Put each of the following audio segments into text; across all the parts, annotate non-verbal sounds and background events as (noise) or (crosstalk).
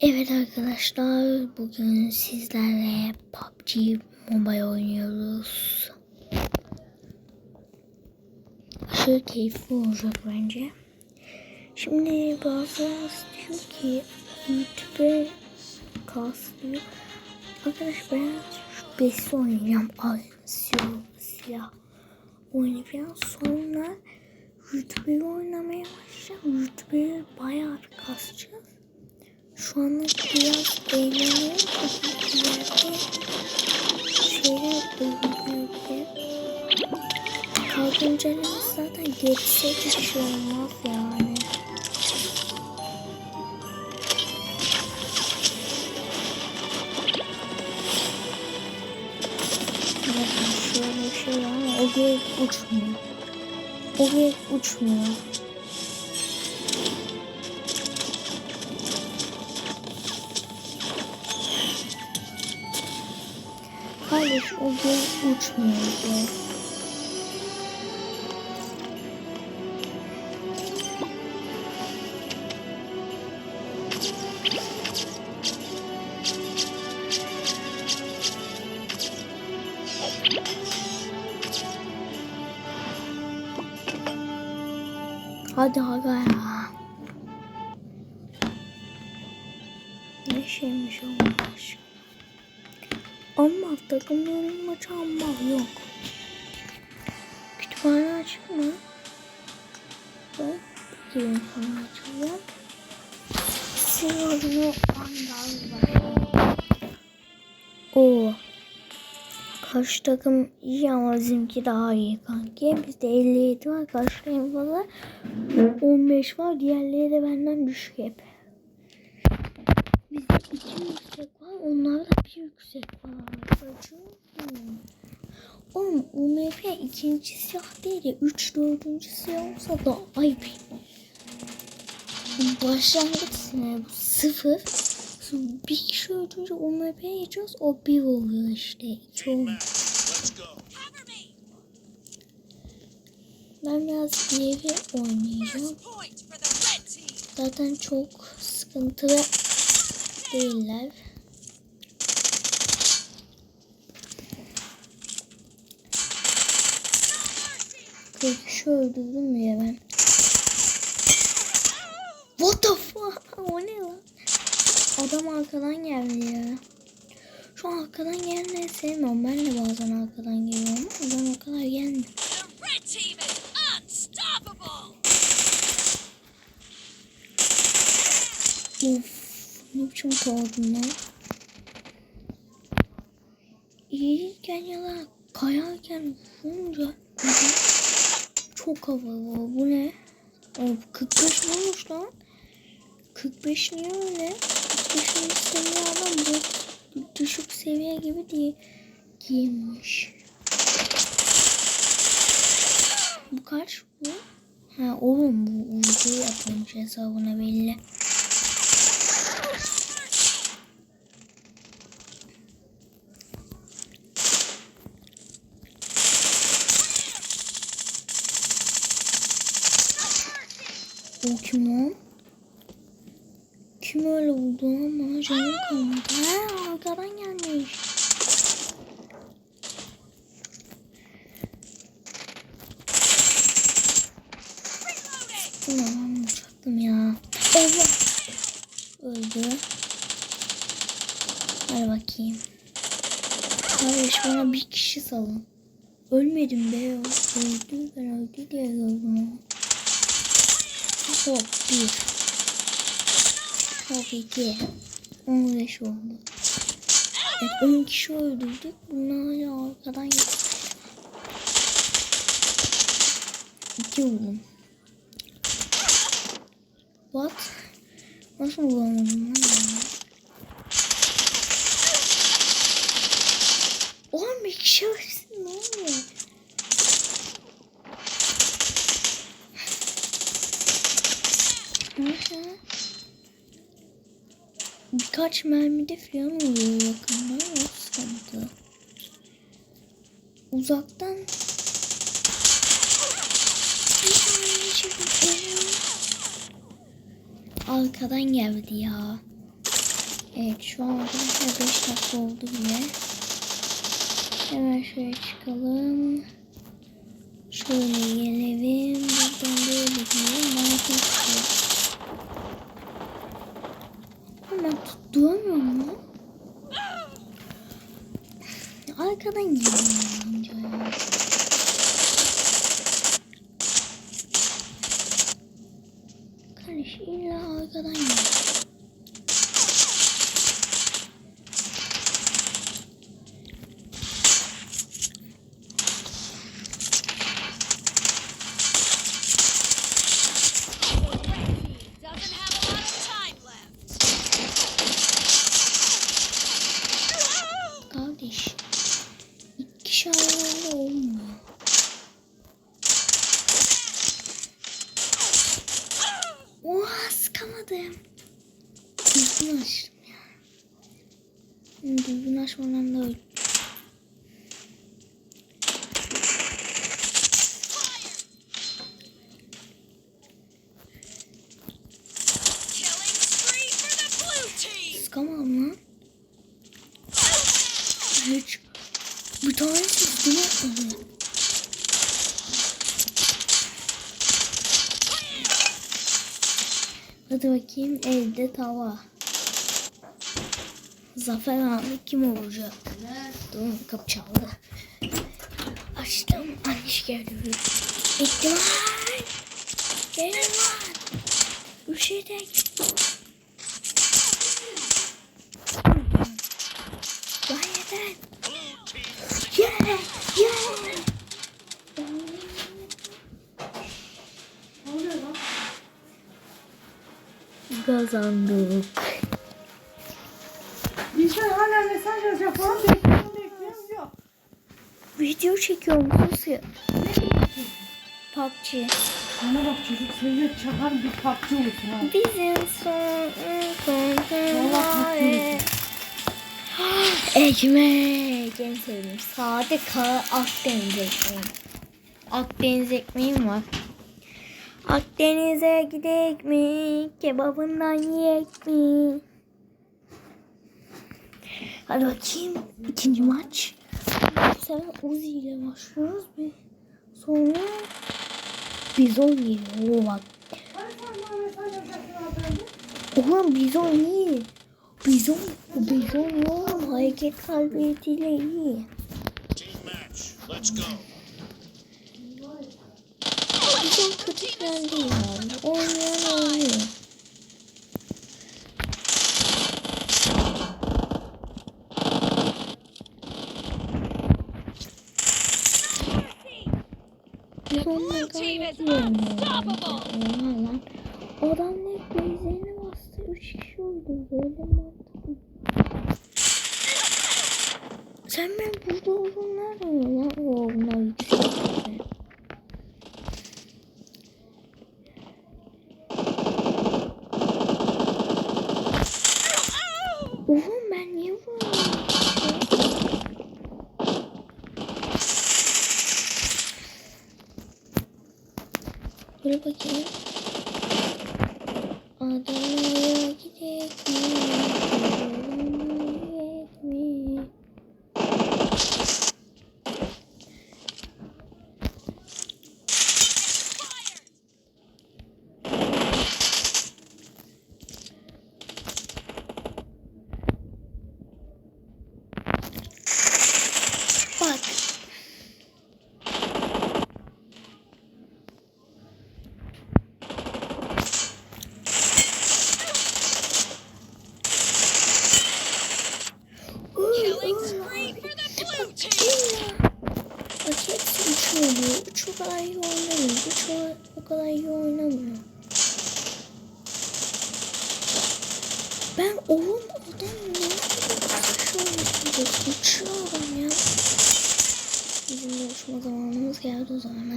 Evet arkadaşlar bugün sizlerle PUBG Mobile oynuyoruz. Aşırı keyifli olacak bence. Şimdi bazıları diyor ki YouTube kaslıyor. Arkadaş ben şu besi oynayacağım. Al silah, oynayacağım. Sonra YouTube'u oynamaya başlayacağım. YouTube'u bayağı kasacağız. Şu anda biraz eğleniyorum. İleride şeyler oluyor diye. Kalkınca zaten geçse hiçbir şey olmaz yani. Bakın şöyle bir şey var ama o göğe uçmuyor. O göğe uçmuyor. Kardeş o göğe uçmuyor göğe. Hadi aga ya. Ne şeymiş Allah aşkına. Ama takımların maçı ama yok. Kütüphane açık mı? Bak. Bakayım sana açacağım. Siyonu andal Oo. Karşı takım iyi ama bizimki daha iyi kanki. Bizde 57 var. Karşı takım falan 15 var. Diğerleri de benden düşük hep. Yüksek var. Onlarda bir yüksek var. Acım. Oğlum UMP ikinci silah değil de 3 dördüncü silah olsa da ayıp. Başlangıç silahı bu sıfır. Sonra bir kişi öldürünce UMP'ye geçiyoruz. O bir oluyor işte. İki go. Ben biraz diğeri oynayacağım. Zaten çok sıkıntılı değiller. Kırk öldürdüm ya ben. What the fuck? (laughs) O ne lan? Adam arkadan geldi ya. Şu arkadan gelmeyi sevmiyorum. Ben de bazen arkadan geliyorum ama adam o kadar gelmiyor. Of ne biçim kovdun lan. İyiyken ya da kayarken vurunca çok havalı. Bu ne? O 45 olmuş lan. 45 niye öyle? 45'in seviye adam bu düşük seviye gibi diye giyinmiş. Bu kaç bu? Ha oğlum bu uydu yapılmış hesabına belli. O kim o? Kim öyle oldu lan bana canım kalmadı. Ha arkadan gelmiş. Ulan uçaktım ya. Allah. Öldü. Hadi bakayım. Kardeş bana bir kişi salın. Ölmedim be. Öldü. Ben öldü diye onu. Hop bir. Hop iki. On beş oldu. Evet on kişi öldürdük. Bunlar hala arkadan. İki vurdum. What? Nasıl bulamadım ben? Oğlum bir kişi ölsün ne oluyor? Neyse. Birkaç mermide falan oluyor yakında o sıkıntı. Uzaktan Arkadan geldi ya. Evet şu an arkadaşlar 5 dakika oldu bile. Hemen şöyle çıkalım. Şöyle gelelim. Buradan böyle gidelim. Mantıklı çıkıyor. Ama ben tutturamıyorum mu? Arkadan gidiyorum bence ya. Kardeş illa arkadan gidiyor. The red team doesn't have a lot of time left. Kardeş. İki şarjlarla olmuyor. Oha sıkamadım. Düzgün açtım ya. Hı, Düzgün açmadan da öyle. Sıkamadım lan. Hiç. Bir tanesi üstüne atladı. Hadi bakayım elde tava. Zafer abi kim olacak? Dur kapı çaldı. Açtım. Anneş geldi. İhtimal. Gelin lan. Üşüdük. Vay yeter. Yeah, yeah. Kazandık. Bizden hala mesaj yazacak falan bekliyorum bekliyorum yok. Video çekiyorum ya. PUBG. Bana bak çocuk seviyor çakar bir papçı olsun ha. Bizim son son Vallahi (gasps) Ekmek en sevdiğim. Sade kara Akdeniz ekmeği. Akdeniz ekmeğim var. Akdeniz'e gidek mi? Kebabından yiyek mi? Hadi bakayım. ikinci maç. Bu sefer Uzi ile başlıyoruz. Bir sonra Bizon geliyor. Oo bak. Oğlum bizon iyi. Bizon, bizon oğlum hareket kabiliyetiyle iyi. Bizon kötü değil yani. Oynayan oynuyor. Oynuyor. Oha lan. Adam ne bezlerini bastı. Üç kişi oldu. Böyle mantıklı. Sen ben burada olduğunu nereden biliyorsun lan? Oo bunlar yüksek. Oğlum ben niye vuramıyorum? Dur bakayım. Adana'ya gidecek mi? Adana'ya gidecek mi? Bak. Killing spree for the blue team. Bak hepsi üç oluyor. Üç o kadar iyi oynamıyor. Üç o, o kadar iyi oynamıyor. Ben oğlum adam ne şu an uçuyor adam ya. Bizim de uçma zamanımız geldi o zaman. ha.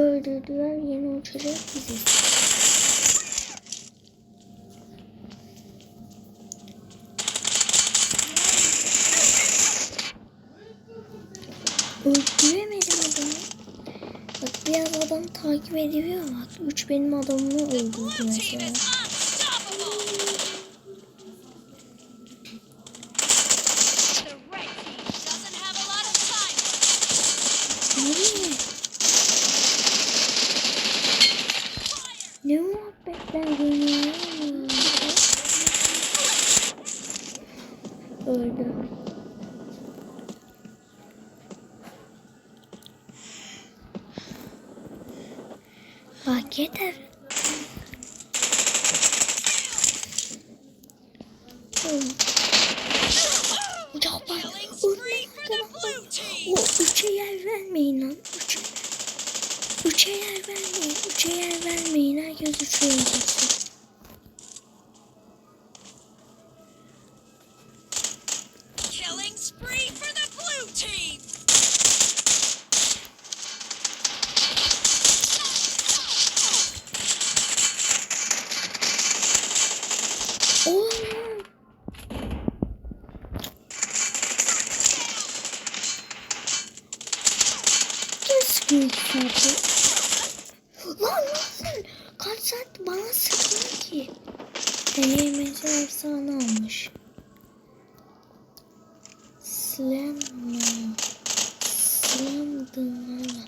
Öldürdüler yeni uçacak biziz. Öldüremedim adamı. Bak biraz adam takip ediyor bak. Üç benim adamımı öldürdü mesela. Killing spree for the blue team. Herkes üçe yer versin. Bana sıkıyor ki? Deneyimeci efsane almış. Slam? Slam dınlarla.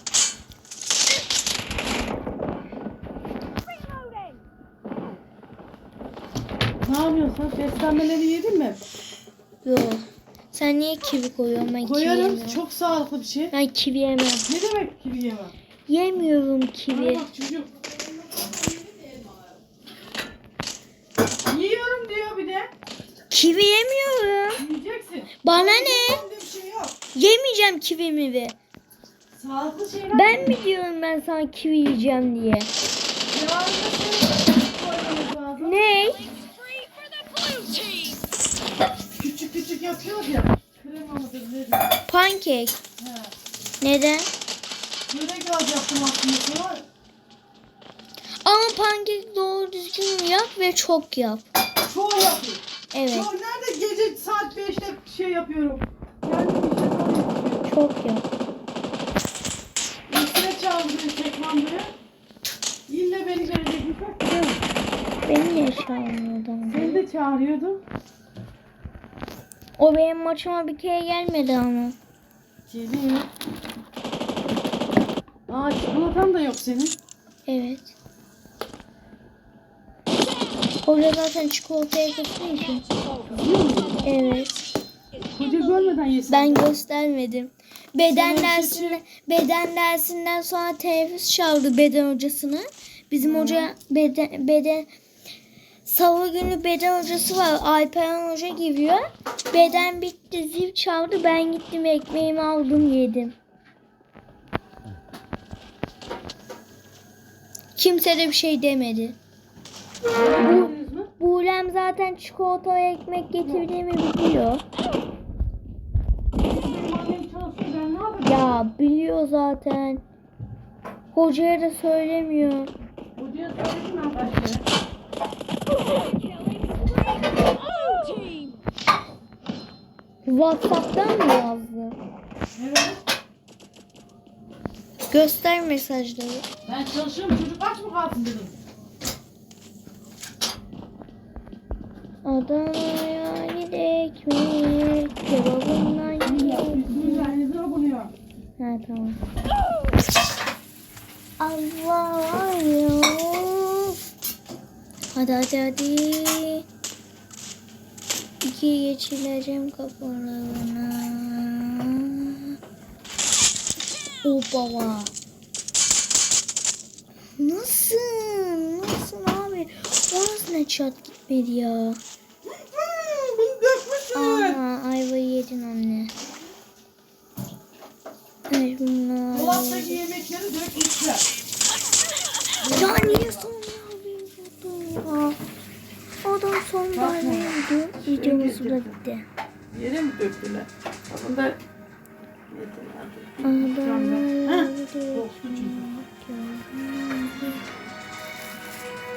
Ne yapıyorsun? Beslenmeleri yedin mi? Yok. Sen niye kivi koyuyorsun? Ben kivi Koyarım. yemiyorum. Çok sağlıklı bir şey. Ben kivi yemem. Ne demek kivi yemem? Yemiyorum Bana kivi. bak çocuk. Yiyorum diyor bir de. Kivi yemiyorum. Yiyeceksin. Bana ne? Şey yok. Yemeyeceğim kivi mi? Sağlıklı şeyler. Ben mi diyorum ben sana kivi yiyeceğim diye? Ne? Küçük küçük yapıyoruz ya. Krema mıdır nedir? Pankek. He. Neden? Börek alacaktım aslında. Ama pankek doğru düzgün yap ve çok yap. Çoğu yapıyor. Evet. Çoğu nerede gece saat 5'te şey yapıyorum. Kendim işte yapıyorum. Çok yap. Üstüne çaldırıyor tekmanları. İlle beni verecekmiş bak gidelim. Beni niye çağırmıyordun? Seni de çağırıyordum. O benim maçıma bir kere gelmedi ama. Geliyor. Aa çikolatan da yok senin. Evet. Hoca zaten için. Biliyor musun? Evet. Koca görmeden yesin. Ben göstermedim. Beden Sana dersinde beden dersinden sonra teneffüs çaldı beden hocasını. Bizim hoca beden beden Salı günü beden hocası var. Alperen hoca giriyor. Beden bitti zil çaldı. Ben gittim ekmeğimi aldım yedim. Kimse de bir şey demedi. Mü? Buğlem zaten çikolata ve ekmek getirdiğimi biliyor. Ya biliyor zaten. Hocaya da söylemiyor. Hocaya söyledim. Whatsapp'tan mı yazdı? Evet. Göster mesajları. Ben çalışıyorum çocuk aç mı kalsın dedim. Adana'ya gidek mi? Kebabından buluyor. Ha tamam. Allah Allah. Hadi hadi hadi. İki geçileceğim kafalarına. O baba. Nasıl? Nasıl abi? Orası ne çat gitmedi ya. Ayvayı yedin anne. Ay bunlar. Dolaptaki yemekleri dökmüşler. Ya niye yapıyordun ya? Adam son darbe Videomuz da bitti. Yere mi döktüler? Bunda. Adamlar çünkü.